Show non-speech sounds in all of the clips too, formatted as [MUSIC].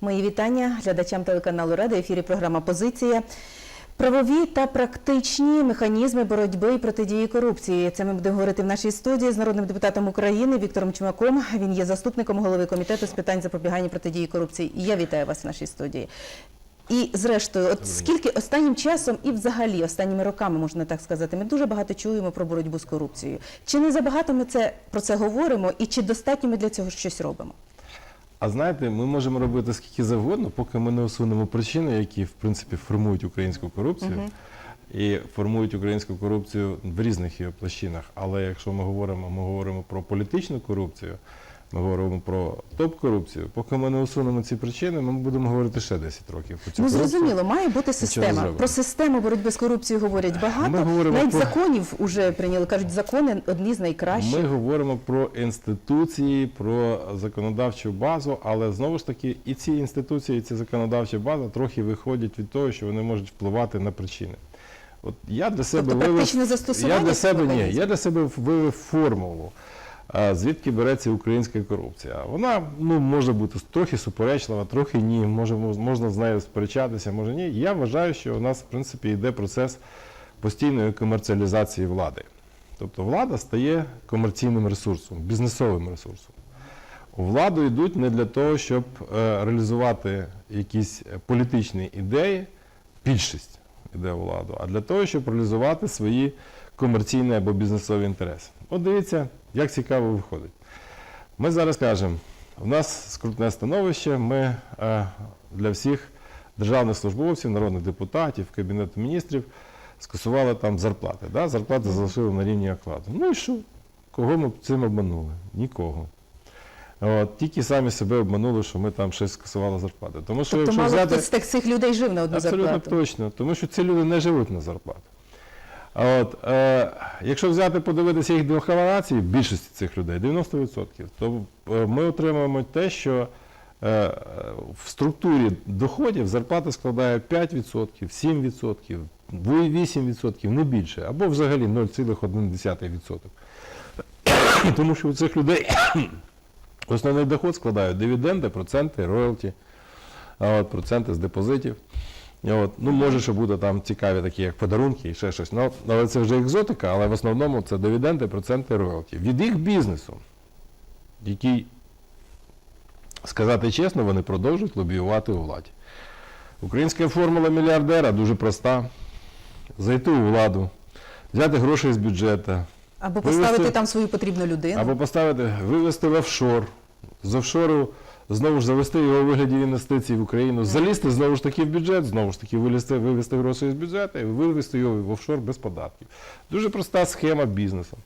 Мої вітання глядачам телеканалу Рада. Ефірі програма Позиція. Правові та практичні механізми боротьби і протидії корупції. Це ми будемо говорити в нашій студії з народним депутатом України Віктором Чумаком. Він є заступником голови комітету з питань запобігання протидії корупції. І я вітаю вас в нашій студії. І зрештою, от скільки останнім часом і взагалі останніми роками, можна так сказати, ми дуже багато чуємо про боротьбу з корупцією. Чи не забагато ми це про це говоримо, і чи достатньо ми для цього щось робимо? А знаєте, ми можемо робити скільки завгодно, поки ми не усунемо причини, які в принципі формують українську корупцію і формують українську корупцію в різних її площинах. Але якщо ми говоримо, ми говоримо про політичну корупцію, ми говоримо про топ-корупцію. Поки ми не усунемо ці причини, ми будемо говорити ще 10 років. про цю Ну зрозуміло, має бути система. Про систему боротьби з корупцією говорять багато. Ми говоримо Навіть про- законів вже прийняли. кажуть, закони одні з найкращих. Ми говоримо про інституції, про законодавчу базу, але знову ж таки і ці інституції, і ці законодавча база трохи виходять від того, що вони можуть впливати на причини. От я для себе Тобто вивів, практичне застосування я для себе ні, я для себе вивів формулу. Звідки береться українська корупція? Вона ну може бути трохи суперечлива, трохи ні. Може можна з нею сперечатися, може ні. Я вважаю, що у нас в принципі йде процес постійної комерціалізації влади. Тобто влада стає комерційним ресурсом, бізнесовим ресурсом. У владу йдуть не для того, щоб е, реалізувати якісь політичні ідеї, більшість йде у владу, а для того, щоб реалізувати свої комерційні або бізнесові інтереси. От дивіться, як цікаво виходить. Ми зараз кажемо, у нас скрутне становище, ми е, для всіх державних службовців, народних депутатів, Кабінету міністрів скасували там зарплати. Да? Зарплати залишили на рівні окладу. Ну і що? Кого ми цим обманули? Нікого. От, тільки самі себе обманули, що ми там щось скасували зарплати. Тому що Тобто якщо мало взяти... хто з цих людей жив на одну Абсолютно зарплату. точно, тому що ці люди не живуть на зарплату. От, е, якщо взяти подивитися їх декларації, більшості цих людей, 90%, то е, ми отримуємо те, що е, в структурі доходів зарплата складає 5%, 7%, 8%, не більше, або взагалі 0,1%. Тому що у цих людей основний доход складають дивіденди, проценти, роялті, проценти з депозитів. От, ну, може, що буде там цікаві такі, як подарунки і ще щось. Ну, але це вже екзотика, але в основному це дивіденди, проценти, роялті. Від їх бізнесу, який, сказати чесно, вони продовжують лобіювати у владі. Українська формула мільярдера дуже проста. Зайти у владу, взяти гроші з бюджету, Або Вивести- поставити там свою потрібну людину. або поставити, вивести в офшор, з офшору знову ж завести його у вигляді інвестицій в Україну, залізти знову ж таки в бюджет, знову ж таки вилізти, вивести гроші з бюджету і вивести його в офшор без податків. Дуже проста схема бізнесу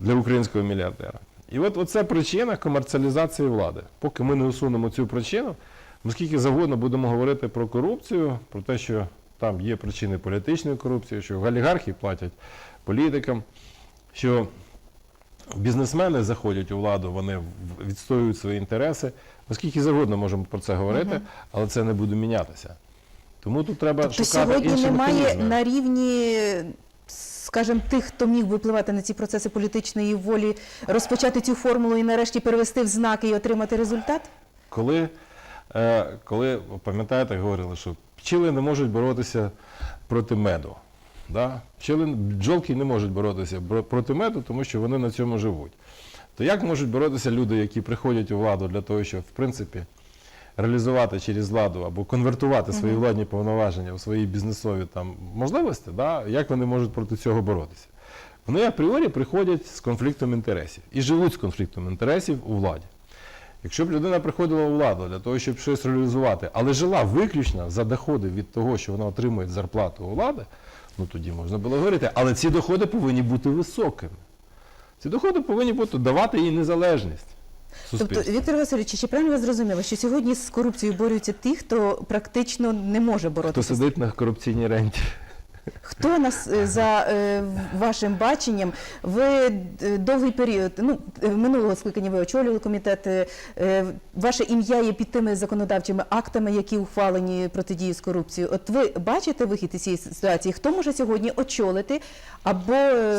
для українського мільярдера. І от оце причина комерціалізації влади. Поки ми не усунемо цю причину, ми скільки завгодно будемо говорити про корупцію, про те, що там є причини політичної корупції, що олігархи платять політикам, що бізнесмени заходять у владу, вони відстоюють свої інтереси. Ми скільки завгодно можемо про це говорити, але це не буде мінятися. Тому тут треба Тобто шукати сьогодні інші немає механізми. на рівні, скажімо, тих, хто міг би впливати на ці процеси політичної волі, розпочати цю формулу і нарешті перевести в знаки і отримати результат? Коли, е, коли пам'ятаєте, говорили, що пчели не можуть боротися проти меду. Да? Пчели, бджолки не можуть боротися проти меду, тому що вони на цьому живуть. То як можуть боротися люди, які приходять у владу для того, щоб, в принципі, реалізувати через владу або конвертувати свої владні повноваження у свої бізнесові там, можливості, да? як вони можуть проти цього боротися? Вони апріорі приходять з конфліктом інтересів і живуть з конфліктом інтересів у владі. Якщо б людина приходила у владу для того, щоб щось реалізувати, але жила виключно за доходи від того, що вона отримує зарплату у влади, ну тоді можна було говорити. Але ці доходи повинні бути високими. Ці доходи повинні бути давати їй незалежність. Тобто. Віктор Васильович, чи правильно ви зрозуміли, що сьогодні з корупцією борються ті, хто практично не може Хто боротися? сидить на корупційній ренті? Хто нас е, за е, вашим баченням? Ви е, довгий період, ну минулого скликання ви очолювали комітет. Ваше ім'я є під тими законодавчими актами, які ухвалені протидії з корупцією. От ви бачите вихід із цієї ситуації? Хто може сьогодні очолити або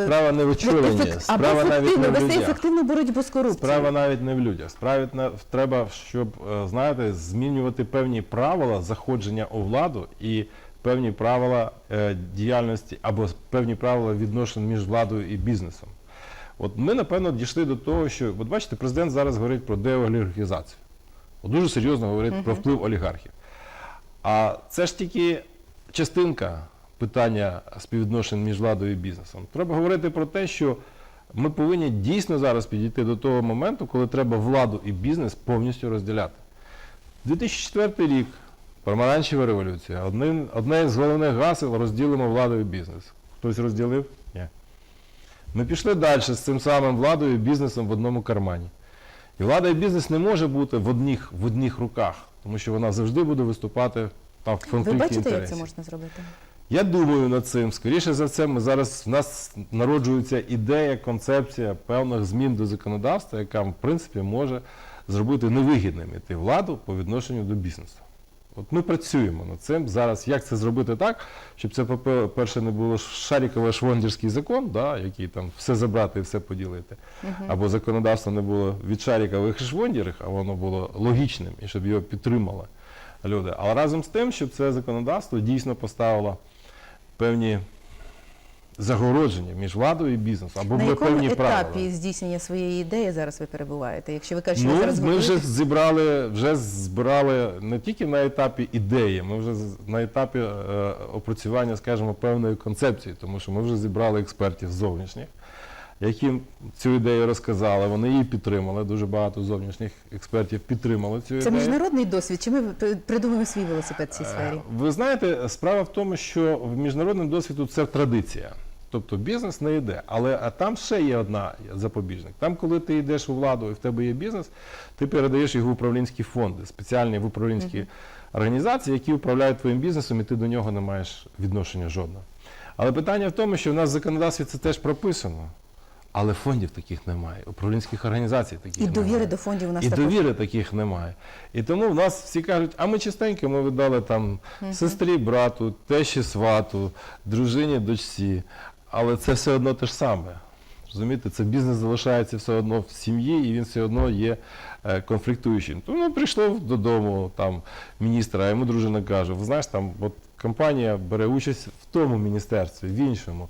Справа не в очоленні, ефект- або справа навіть не в людях. ефективну боротьбу з корупцією? Справа навіть не в людях. Справа на- треба, щоб знаєте, змінювати певні правила заходження у владу і певні правила е, діяльності або певні правила відношень між владою і бізнесом. От ми, напевно, дійшли до того, що, от бачите, президент зараз говорить про деолігархізацію. От дуже серйозно говорить про вплив олігархів. А це ж тільки частинка питання співвідношень між владою і бізнесом. Треба говорити про те, що ми повинні дійсно зараз підійти до того моменту, коли треба владу і бізнес повністю розділяти. 2004 рік, помаранчева революція, одне, одне з головних гасел розділимо владу і бізнес. Хтось розділив? Ні. Ми пішли далі з цим самим владою і бізнесом в одному кармані. І влада і бізнес не може бути в одних, в одних руках, тому що вона завжди буде виступати там в Ви конфлікті бачите, як це можна зробити? Я думаю над цим. Скоріше за все, ми зараз в нас народжується ідея, концепція певних змін до законодавства, яка в принципі може зробити невигідним іти владу по відношенню до бізнесу. От ми працюємо над цим зараз. Як це зробити так, щоб це, по-перше, не було шаріково швондерський закон, да, який там все забрати і все поділити, або законодавство не було від шарікових швондерів, а воно було логічним і щоб його підтримали люди. Але разом з тим, щоб це законодавство дійсно поставило певні загородження між владою і бізнесом, або На були якому певні етапі правила. здійснення своєї ідеї зараз ви перебуваєте? Якщо ви кажете, що ви Ну, зараз ми вже готуєтесь? зібрали, вже збирали не тільки на етапі ідеї, ми вже з- на етапі е, опрацювання, скажімо, певної концепції, тому що ми вже зібрали експертів зовнішніх, які цю ідею розказали, вони її підтримали. Дуже багато зовнішніх експертів підтримали цю Це ідею. міжнародний досвід, чи ми п- придумаємо свій велосипед в цій сфері? Е, Ви знаєте, справа в тому, що в міжнародному досвіду це традиція. Тобто бізнес не йде. Але а там ще є одна запобіжник. Там, коли ти йдеш у владу і в тебе є бізнес, ти передаєш його в управлінські фонди, спеціальні в управлінські організації, які управляють твоїм бізнесом, і ти до нього не маєш відношення жодного. Але питання в тому, що в нас в законодавстві це теж прописано. Але фондів таких немає, управлінських організацій таких І немає. довіри до фондів у нас І також. довіри таких немає. І тому в нас всі кажуть, а ми чистенько ми видали там сестрі, брату, тещі свату, дружині, дочці. Але це все одно те ж саме. Розумієте, це бізнес залишається все одно в сім'ї, і він все одно є е, конфліктуючим. Тому прийшло додому там міністра, а йому дружина каже: ви знаєш, там от компанія бере участь в тому міністерстві, в іншому,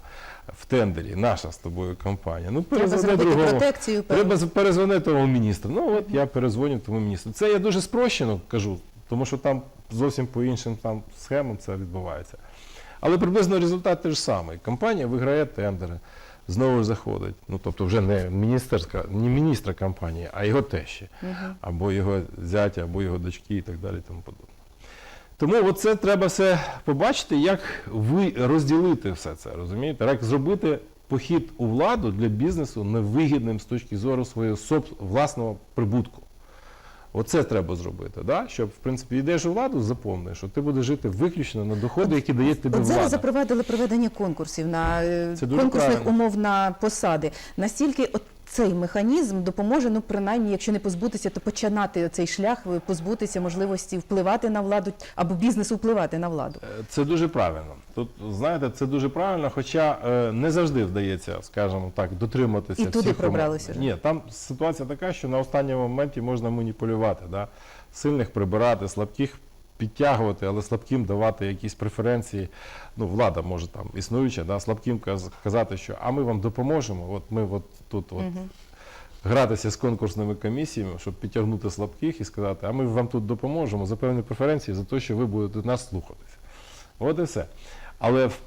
в тендері, наша з тобою компанія. Ну, Треба перезвони зробити другому. протекцію. Треба перезвонити тому міністру. Ну от я перезвоню тому міністру. Це я дуже спрощено кажу, тому що там зовсім по іншим там схемам це відбувається. Але приблизно результат той ж самий. Компанія виграє тендери, знову заходить. Ну тобто вже не міністерська, не міністра компанії, а його тещі, або його зятя, або його дочки і так далі. Тому подобне. Тому оце треба все побачити, як ви розділити все це, розумієте? Як зробити похід у владу для бізнесу невигідним з точки зору свого власного прибутку. Оце треба зробити, да? щоб, в принципі, йдеш у владу, запомни, що ти будеш жити виключно на доходи, які дає тобі От зараз запровадили проведення конкурсів на е, конкурсних правильно. умов на посади. Настільки от цей механізм допоможе, ну принаймні, якщо не позбутися, то починати цей шлях, позбутися можливості впливати на владу або бізнесу впливати на владу. Е, Це дуже правильно. Тут знаєте, це дуже правильно, хоча е, не завжди вдається, скажімо так, дотриматися І туди всіх умов. Ні, там ситуація така, що на останньому моменті можна маніпулювати, да? сильних прибирати, слабких підтягувати, але слабким давати якісь преференції. Ну, влада може там існуюча, да? слабким каз- казати, що а ми вам допоможемо. От ми от тут от. Гратися з конкурсними комісіями, щоб підтягнути слабких і сказати, а ми вам тут допоможемо за певні преференції, за те, що ви будете нас слухатися. От і все. Але в-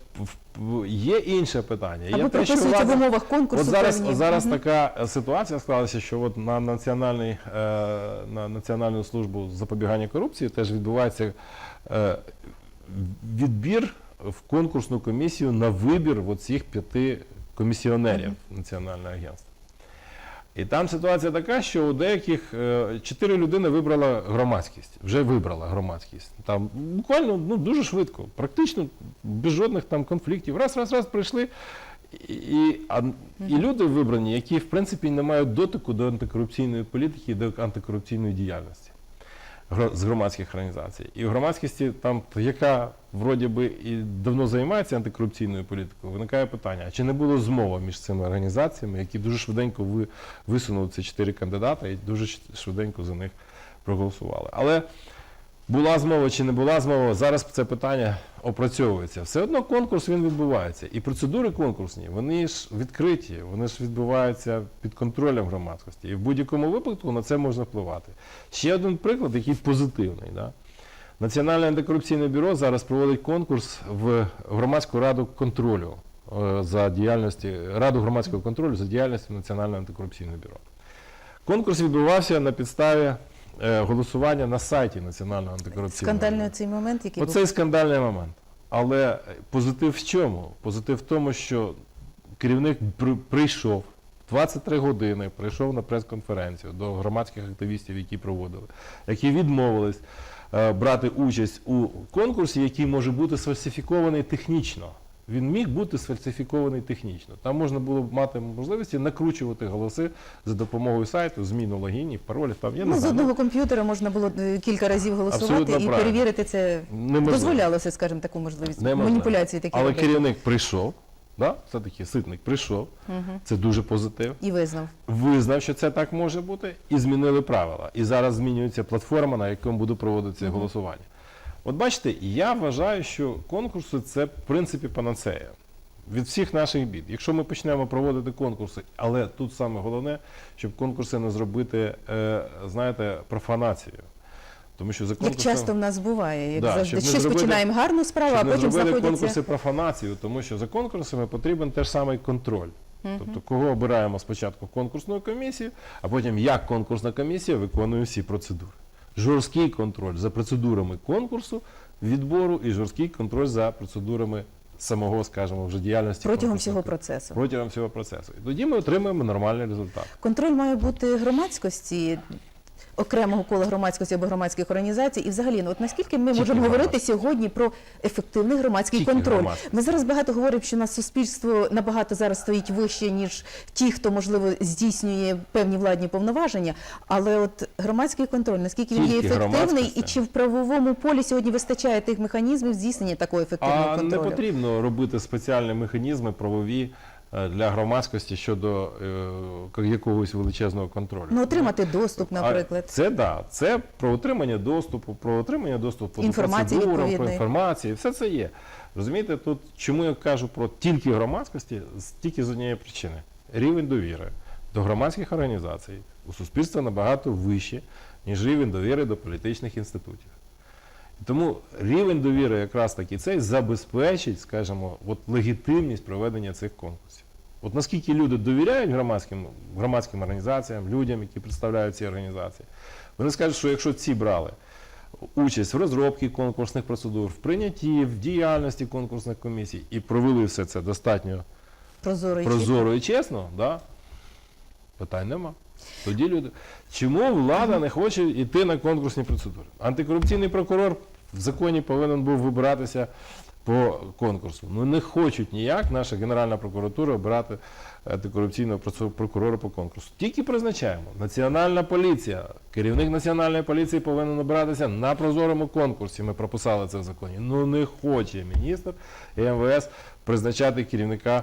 є інше питання. Є Або те, що прописується в умовах конкурсу. От зараз, певні. зараз угу. така ситуація склалася, що от на, національний, е, на Національну службу запобігання корупції теж відбувається е, відбір в конкурсну комісію на вибір оцих цих п'яти комісіонерів Національного агентства. І там ситуація така, що у деяких е, чотири людини вибрала громадськість, вже вибрала громадськість. Там буквально ну, дуже швидко, практично без жодних там конфліктів. Раз, раз, раз прийшли. І, а, і люди вибрані, які в принципі не мають дотику до антикорупційної політики і до антикорупційної діяльності з громадських організацій. І в громадськості, там, яка вроді би і давно займається антикорупційною політикою, виникає питання: чи не було змови між цими організаціями, які дуже швиденько ви, висунули ці чотири кандидата і дуже швиденько за них проголосували. Але була змова чи не була змова, зараз це питання опрацьовується. Все одно конкурс він відбувається. І процедури конкурсні, вони ж відкриті, вони ж відбуваються під контролем громадськості. І в будь-якому випадку на це можна впливати. Ще один приклад, який позитивний. Да? Національне антикорупційне бюро зараз проводить конкурс в громадську раду контролю е, за діяльності Раду громадського контролю за діяльністю Національного антикорупційного бюро. Конкурс відбувався на підставі голосування на сайті Національного антикорупційного. Скандальний цей момент, який був. Оцей скандальний момент. Але позитив в чому? Позитив в тому, що керівник при- прийшов 23 години, прийшов на прес-конференцію до громадських активістів, які проводили, які відмовились е, брати участь у конкурсі, який може бути сфальсифікований технічно. Він міг бути сфальсифікований технічно. Там можна було б мати можливості накручувати голоси за допомогою сайту, зміну логінів, паролів. Там я не Ну, з одного комп'ютера можна було е, кілька разів голосувати Абсолютно і правильно. перевірити це. Неможливо. Дозволялося, скажімо, таку можливість. Неможливо. Маніпуляції такі Але робити. керівник прийшов, да? все-таки ситник прийшов, це дуже позитив. І визнав. Визнав, що це так може бути, і змінили правила. І зараз змінюється платформа, на якому буде проводитися голосування. От бачите, я вважаю, що конкурси це в принципі панацея від всіх наших бід. Якщо ми почнемо проводити конкурси, але тут саме головне, щоб конкурси не зробити, е, знаєте, профанацією. Тому що за Як часто в нас буває, як Да, завжди, щось зробити- починаємо гарну справу, а потім зробити знаходяться. конкурси профанацію, тому що за конкурсами потрібен теж самий контроль. Тобто, кого обираємо спочатку конкурсну комісію, а потім як конкурсна комісія виконує всі процедури. Жорсткий контроль за процедурами конкурсу, відбору і жорсткий контроль за процедурами самого, скажімо, вже діяльності Протягом конкурсу. всього процесу. Протягом всього процесу. І тоді ми отримаємо нормальний результат. Контроль має бути громадськості. Окремого кола громадськості або громадських організацій, і взагалі, ну от наскільки ми Тільки можемо говорити сьогодні про ефективний громадський Тільки контроль. громадськості. Ми зараз багато говоримо, що нас суспільство набагато зараз стоїть вище, ніж ті, хто можливо здійснює певні владні повноваження. Але от громадський контроль, наскільки він є ефективний, і чи в правовому полі сьогодні вистачає тих механізмів здійснення такого ефективного А не потрібно робити спеціальні механізми правові для громадськості щодо е, якогось величезного контролю. Ну отримати доступ, наприклад. А це да, це про отримання доступу, про отримання доступу Інформації до процедур, про інформації, все це є. Розумієте, тут чому я кажу про тільки громадськості, тільки з однієї причини. Рівень довіри до громадських організацій у суспільства набагато вищий, ніж рівень довіри до політичних інститутів. Тому рівень довіри якраз таки цей забезпечить, скажімо, от легітимність проведення цих конкурсів. От наскільки люди довіряють громадським, громадським організаціям, людям, які представляють ці організації, вони скажуть, що якщо ці брали участь в розробці конкурсних процедур, в прийнятті, в діяльності конкурсних комісій і провели все це достатньо Прозоро і прозоро і чесно, да? питань нема. Тоді люди. Чому влада не хоче йти на конкурсні процедури? Антикорупційний прокурор в законі повинен був вибиратися по конкурсу. Ну не хочуть ніяк наша Генеральна прокуратура обирати антикорупційного прокурора по конкурсу. Тільки призначаємо. Національна поліція, керівник національної поліції повинен обиратися на прозорому конкурсі. Ми прописали це в законі. Ну не хоче міністр МВС призначати керівника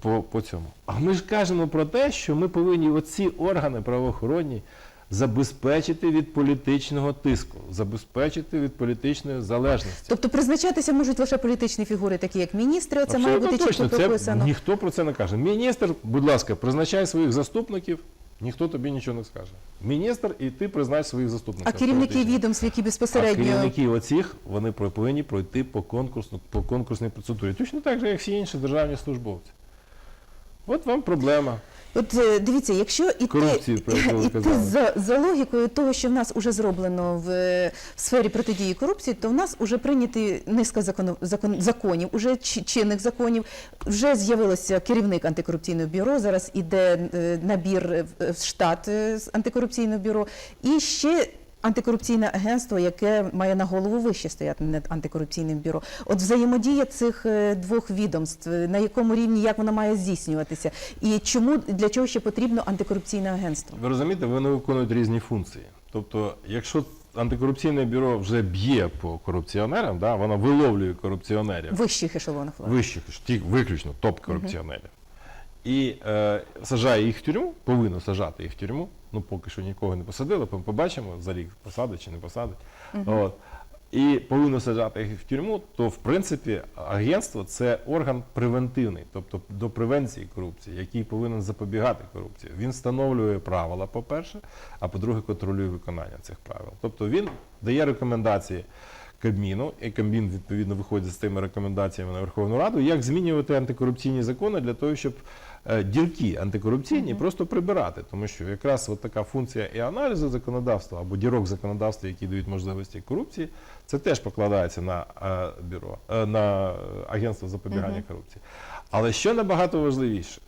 по, по цьому. А ми ж кажемо про те, що ми повинні оці органи правоохоронні забезпечити від політичного тиску, забезпечити від політичної залежності. Тобто призначатися можуть лише політичні фігури, такі як міністри. Це має бути чітко точно. Це прописано. ніхто про це не каже. Міністр, будь ласка, призначай своїх заступників. Ніхто тобі нічого не скаже. Міністр, і ти признач своїх заступників. А керівники відомств, які А безпосередньо керівники оцих вони повинні пройти по конкурсну по конкурсній процедурі. Точно так же, як всі інші державні службовці. От вам проблема. От е, дивіться, якщо іти, Корупцію, про яку ви [LAUGHS] іти казали. за, за логікою того, що в нас вже зроблено в, е, в сфері протидії корупції, то в нас вже прийняті низка закону, закон, законів, уже чи- чинних законів, вже з'явилося керівник антикорупційного бюро. Зараз іде е, набір е, в в штат е, з антикорупційного бюро, і ще. Антикорупційне агентство, яке має на голову вище стояти над антикорупційним бюро. От взаємодія цих е, двох відомств, е, на якому рівні як вона має здійснюватися, і чому для чого ще потрібно антикорупційне агентство? Ви розумієте, вони виконують різні функції. Тобто, якщо антикорупційне бюро вже б'є по корупціонерам, да, воно виловлює корупціонерів, вищих ешелонах влади. вищих, ті, виключно топ-корупціонерів, і е, сажає їх в тюрму, повинно сажати їх в тюрму. Ну, поки що нікого не посадили, по- побачимо за рік посадить чи не посадить. От. І повинно саджати їх в тюрму, то в принципі агентство це орган превентивний, тобто до превенції корупції, який повинен запобігати корупції. Він встановлює правила, по-перше, а по-друге, контролює виконання цих правил. Тобто він дає рекомендації Кабміну, і Кабмін відповідно виходить з тими рекомендаціями на Верховну Раду, як змінювати антикорупційні закони для того, щоб дірки антикорупційні просто прибирати. Тому що якраз от така функція і аналізу законодавства або дірок законодавства, які дають можливості корупції, це теж покладається на е, бюро, е, на агентство запобігання корупції. Але що набагато важливіше,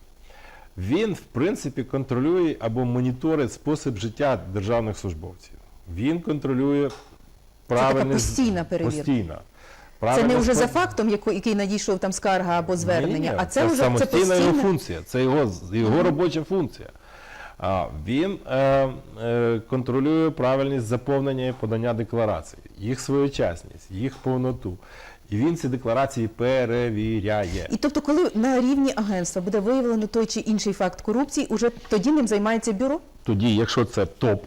він в принципі контролює або моніторить спосіб життя державних службовців. Він контролює правильне постійна перевірка. Постійна. Це не вже за фактом, який надійшов там скарга або звернення, ні-ні, а це, вже це самостійна його функція, це його, його робоча функція. А, він е, е, контролює правильність заповнення і подання декларацій, їх своєчасність, їх повноту. І він ці декларації перевіряє. І тобто, коли на рівні агентства буде виявлено той чи інший факт корупції, уже тоді ним займається бюро, Тоді, якщо це топ,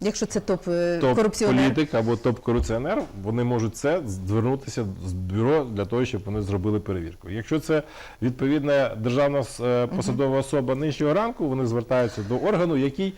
якщо це топ, е, корупціонер. топ-політик або топ-корупціонер, вони можуть це звернутися з бюро для того, щоб вони зробили перевірку. Якщо це відповідна державна е, посадова особа нижчого ранку, вони звертаються до органу, який,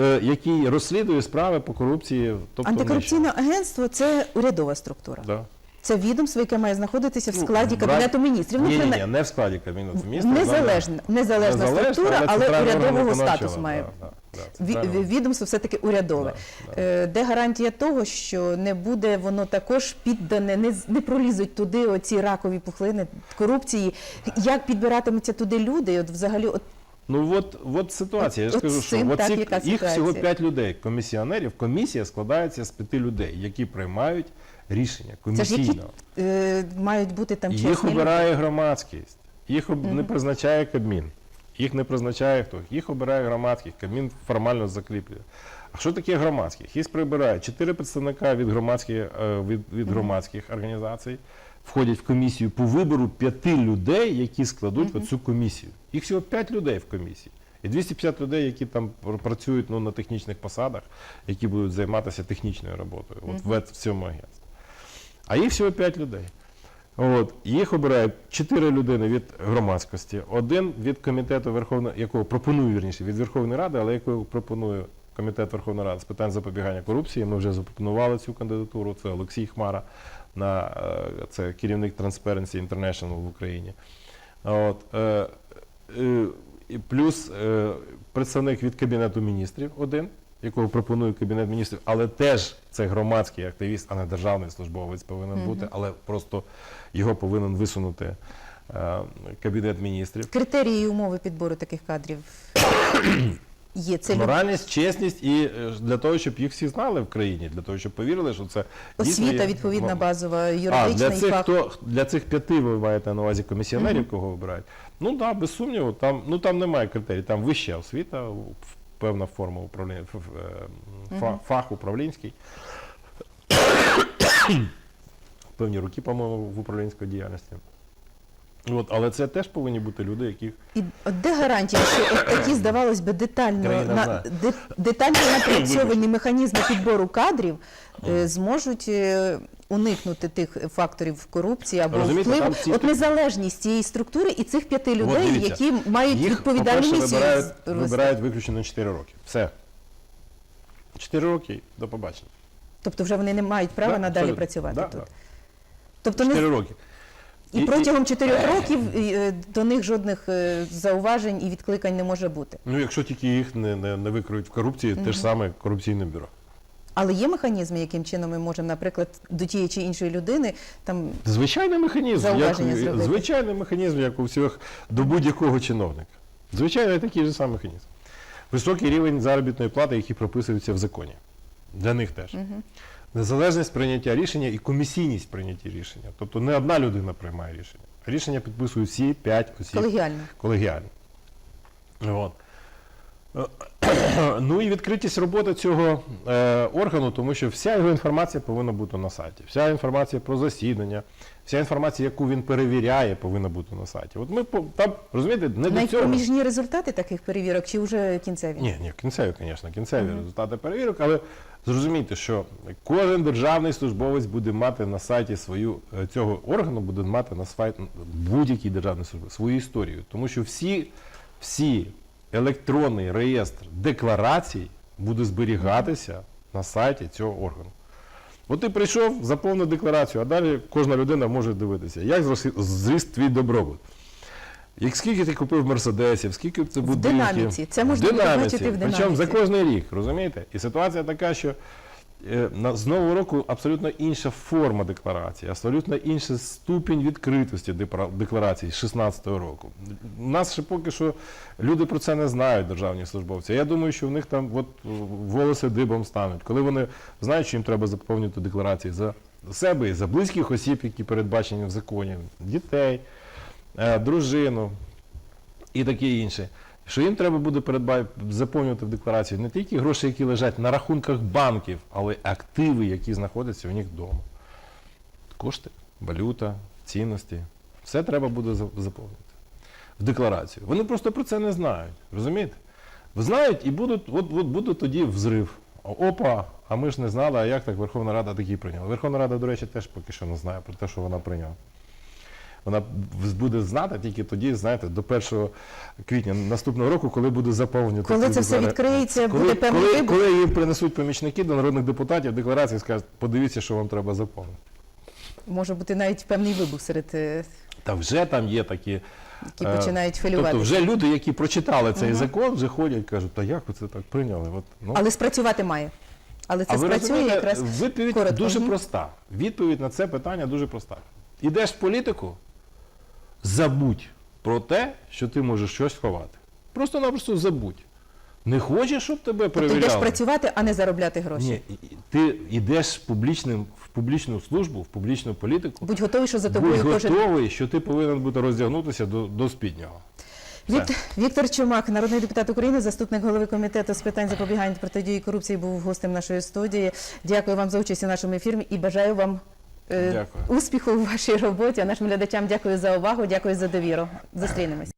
е, який розслідує справи по корупції. Тобто Антикорупційне агентство це урядова структура. Да. Це відомство, яке має знаходитися в Ну, складі Кабінету міністрів. Ну, Ні, ні, ні, не в складі Кабінету міністрів. Незалежна, незалежна Незалежна, структура, але орган урядового статусу має. да, да, да. Відомство все-таки урядове. Да, да. Е, Де гарантія того, що не буде воно також піддане, не, не пролізуть туди оці ракові пухлини корупції. Як підбиратимуться туди люди? От взагалі, от Ну от, от ситуація. Я От кажу, з що от так, ці- яка їх всього 5 людей, комісіонерів. Комісія складається з п'яти людей, які приймають рішення це ж які комісійно. е, мають бути там чесні Їх люди? обирає громадськість, їх об- не призначає Кабмін, їх не призначає хто, їх обирає громадськість, Кабмін формально закріплює. А що таке громадських? Їх прибирають чотири представника від громадських, е, від, від громадських організацій, входять в комісію по вибору п'яти людей, які складуть оцю комісію. Їх всього п'ять людей в комісії. І 250 людей, які там працюють ну, на технічних посадах, які будуть займатися технічною роботою от, в, в цьому агентстві. А їх всього 5 людей. От, їх обирають 4 людини від громадськості, один від комітету Верховної, якого пропоную вірніше, від Верховної Ради, але якого пропонує комітет Верховної Ради з питань запобігання корупції. Ми вже запропонували цю кандидатуру. Це Олексій Хмара, на, е, це керівник Transparency International в Україні. От, е, е, плюс е, представник від Кабінету міністрів один, якого пропонує Кабінет міністрів, але теж це громадський активіст, а не державний службовець повинен бути, але просто його повинен висунути е, Кабінет міністрів. Критерії і умови підбору таких кадрів є. Це Моральність, чесність і е, для того, щоб їх всі знали в країні, для того, щоб повірили, що це дійсно освіта, є відповідна базова, А, юридична для і цих, фах. хто, для цих п'яти ви маєте на увазі комісіонерів, кого вибирають? Ну так, да, без сумніву, там, ну, там немає критерій, там вища освіта, певна форма управління, е, фа- фах управлінський. [COUGHS] Певні руки, по-моєму, в управлінській діяльності. От, але це теж повинні бути люди, яких І от де гарантія, що от такі, здавалось би, детально, Країна на, знає. де- детально [COUGHS] напрацьовані механізми підбору кадрів е, зможуть е, уникнути тих факторів корупції або Розумієте, впливу. там ці От незалежність цієї структури і цих п'яти людей, дивіться, які мають їх, відповідальну по-перше, місію. вибирають, з- вибирають виключно на 4 роки. Все. 4 роки, до побачення. Тобто вже вони не мають права Да, надалі абсолютно. працювати Да, тут. да. Тобто не 4 роки. І, І- протягом чотирьох років е, до них жодних е, зауважень і відкликань не може бути. Ну, якщо тільки їх не, не, не викриють в корупції, те ж саме корупційне бюро. Але є механізми, яким чином ми можемо, наприклад, до тієї чи іншої людини там Звичайний механізм, як, зробити. звичайний механізм, як у всіх до будь-якого чиновника. Звичайно, такий же самий механізм. Високий рівень заробітної плати, який прописується в законі. Для них теж. Незалежність прийняття рішення і комісійність прийняття рішення. Тобто не одна людина приймає рішення. Рішення підписують всі п'ять осіб колегіально. колегіально. От. [CLEARS THROAT] Ну і відкритість роботи цього е, органу, тому що вся його інформація повинна бути на сайті. Вся інформація про засідання, вся інформація, яку він перевіряє, повинна бути на сайті. От ми по- там, розумієте, не до цього. проміжні результати таких перевірок чи вже кінцеві? Ні, ні, кінцеві, звісно, кінцеві результати перевірок, але зрозумійте, що кожен державний службовець буде мати на сайті свою е, цього органу, буде мати на сайті будь-який державний службовець свою історію. Тому що всі, всі електронний реєстр декларацій буде зберігатися на сайті цього органу. От ти прийшов, заповнив декларацію, а далі кожна людина може дивитися, як зріс твій добробут. Як скільки ти купив мерседесів, скільки це будинків. динаміці. Це можна буде бачити в Причому за кожний рік, розумієте? І ситуація така, що з нового року абсолютно інша форма декларації, абсолютно інший ступінь відкритості декларації з 16 року. У нас ще поки що люди про це не знають, державні службовці. Я думаю, що в них там от е, волоси дибом стануть, коли вони знають, що їм треба заповнити декларації за себе і за близьких осіб, які передбачені в законі, дітей, е, дружину і таке інше. Що їм треба буде заповнювати в декларацію не тільки гроші, які лежать на рахунках банків, але й активи, які знаходяться у них вдома. Кошти, валюта, цінності. Все треба буде за- заповнити в декларацію. Вони просто про це не знають. Розумієте? Знають і будуть, от, от буде тоді взрив. Опа, а ми ж не знали, а як так Верховна Рада такі прийняла. Верховна Рада, до речі, теж поки що не знає про те, що вона прийняла. Вона буде знати тільки тоді, знаєте, до 1 квітня наступного року, коли буде заповнювати. Коли це все відкриється, коли, буде певний коли, коли їм принесуть помічники до народних депутатів декларації, скажуть, подивіться, що вам треба заповнити. Може бути навіть певний вибух серед е, Та вже там є такі. які е, починають хвилюватися. Тобто вже люди, які прочитали цей закон, вже ходять, кажуть, та як ви це так прийняли? От, ну. Але спрацювати має. Але це а ви спрацює якраз відповідь коротко. дуже проста. Відповідь на це питання дуже проста. Ідеш в політику, забудь про те, що ти можеш щось ховати. Просто-напросто забудь. Не хочеш, щоб тебе Тобто перевіряли? йдеш працювати, а не заробляти гроші. Ні, ти йдеш публічним, в публічну службу, в публічну політику. Будь готовий, що за тобою Будь готовий, що ти повинен бути роздягнутися до, до спіднього. Все. Вік... Віктор Чумак, народний депутат України, заступник голови комітету з питань запобігання протидії корупції, був гостем нашої студії. Дякую вам за участь у нашому ефірі і бажаю вам Дякую. успіху у вашій роботі. А нашим глядачам дякую за увагу, дякую за довіру. Зустрінемось.